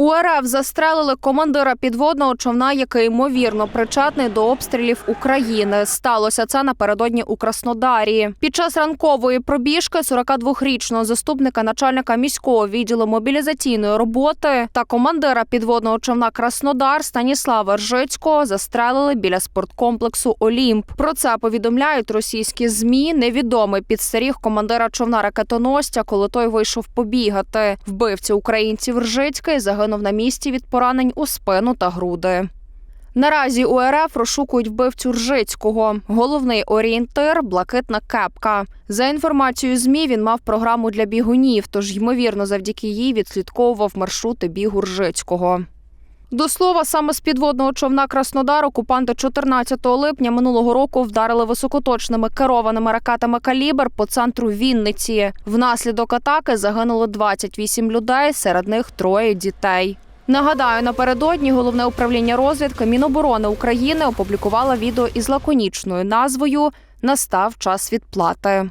У РФ застрелили командира підводного човна, який ймовірно причетний до обстрілів України. Сталося це напередодні у Краснодарі. Під час ранкової пробіжки 42-річного заступника начальника міського відділу мобілізаційної роботи та командира підводного човна Краснодар Станіслава Ржицького застрелили біля спорткомплексу Олімп. Про це повідомляють російські змі. Невідомий підстеріг командира човна ракетоносця, коли той вийшов побігати. Вбивці українців Ржицький загинув на місці від поранень у спину та груди. Наразі у РФ розшукують вбивцю Ржицького. Головний орієнтир блакитна кепка. За інформацією ЗМІ, він мав програму для бігунів, тож ймовірно, завдяки їй відслідковував маршрути бігу Ржицького. До слова, саме з підводного човна Краснодар окупанти 14 липня минулого року вдарили високоточними керованими ракетами калібр по центру Вінниці. Внаслідок атаки загинуло 28 людей, серед них троє дітей. Нагадаю, напередодні головне управління розвідки Міноборони України опублікувало відео із лаконічною назвою Настав час відплати.